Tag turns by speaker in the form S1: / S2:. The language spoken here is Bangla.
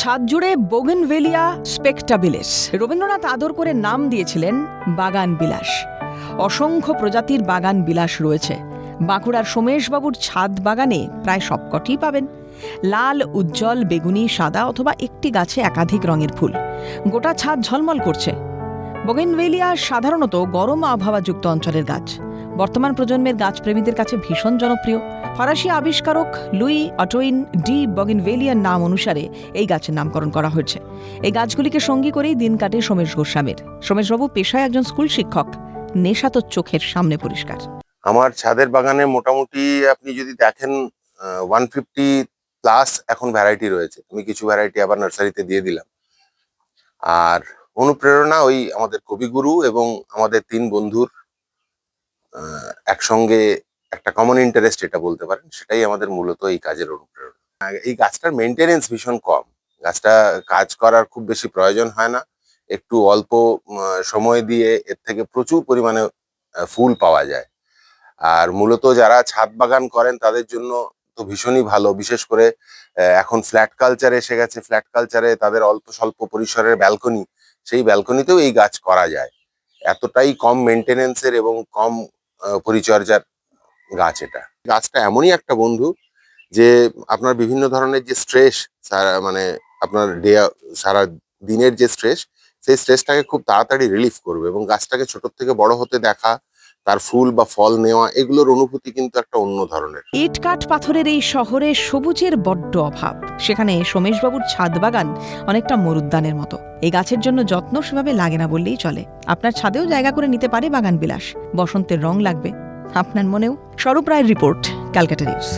S1: ছাদ জুড়ে বোগেনভেলিয়া স্পেকটাবিলিস রবীন্দ্রনাথ আদর করে নাম দিয়েছিলেন বাগান বিলাস। অসংখ্য প্রজাতির বাগান বিলাস রয়েছে। বাঁকুড়ার সোমেশবাবুর ছাদ বাগানে প্রায় সবকটিই পাবেন। লাল, উজ্জ্বল, বেগুনি, সাদা অথবা একটি গাছে একাধিক রঙের ফুল। গোটা ছাদ ঝলমল করছে। বোগেনভেলিয়া সাধারণত গরম আবহাওয়াযুক্ত অঞ্চলের গাছ। বর্তমান প্রজন্মের গাছপ্রেমীদের কাছে ভীষণ জনপ্রিয়। ফরাসি আবিষ্কারক লুই অটোইন ডি বগিনভেলিয়ার নাম অনুসারে এই গাছের নামকরণ করা হয়েছে। এই গাছগুলিকে সঙ্গী করেই দিন কাটে সোমেশ গোস্বামীর। সোমেশবাবু পেশায় একজন স্কুল শিক্ষক। নেশা তো চোখের সামনে পরিষ্কার।
S2: আমার ছাদের বাগানে মোটামুটি আপনি যদি দেখেন ওয়ান ফিফটি প্লাস এখন ভ্যারাইটি রয়েছে। আমি কিছু ভ্যারাইটি আবার নার্সারিতে দিয়ে দিলাম। আর অনুপ্রেরণা ওই আমাদের কবিগুরু এবং আমাদের তিন বন্ধুর একসঙ্গে একটা কমন ইন্টারেস্ট এটা বলতে পারেন, সেটাই আমাদের মূলত এই কাজের অনুপ্রেরণা। এই গাছটার মেনটেনেন্স ভীষণ কম। গাছটা কাজ করার খুব বেশি প্রয়োজন হয় না। একটু অল্প সময় দিয়ে এর থেকে প্রচুর পরিমাণে ফুল পাওয়া যায়। আর মূলত যারা ছাদ বাগান করেন, তাদের জন্য তো ভীষণই ভালো। বিশেষ করে এখন ফ্ল্যাট কালচার এসে গেছে। ফ্ল্যাট কালচারে তাদের অল্প স্বল্প পরিসরের ব্যালকনি সেই ব্যালকনিতেও এই গাছ করা যায়। এতটাই কম মেনটেনেন্সের এবং কম পরিচর্যার গাছ এটা। গাছটা এমনই একটা বন্ধু যে আপনার বিভিন্ন ধরনের যে স্ট্রেস সারা মানে আপনার ডে সারা দিনের যে স্ট্রেস সেই স্ট্রেসটাকে খুব তাড়াতাড়ি রিলিফ করবে এবং গাছটাকে ছোট থেকে বড় হতে দেখা তার ফুল বা ফল নেওয়া, এগুলোর অনুভূতি কিন্তু একটা অন্য ধরনের।
S1: ইট কাঠ পাথরের এই শহরে সবুজের বড্ড অভাব। সেখানে সোমেশবাবুর ছাদ বাগান অনেকটা মরুদ্যানের মতো। এই গাছের জন্য যত্ন সেভাবে লাগে না বললেই চলে। আপনার ছাদেও জায়গা করে নিতে পারে বাগান বিলাস। বসন্তের রং লাগবে। আপনার মনেও? স্বরূপ রায়ের রিপোর্ট, ক্যালকাটা নিউজ।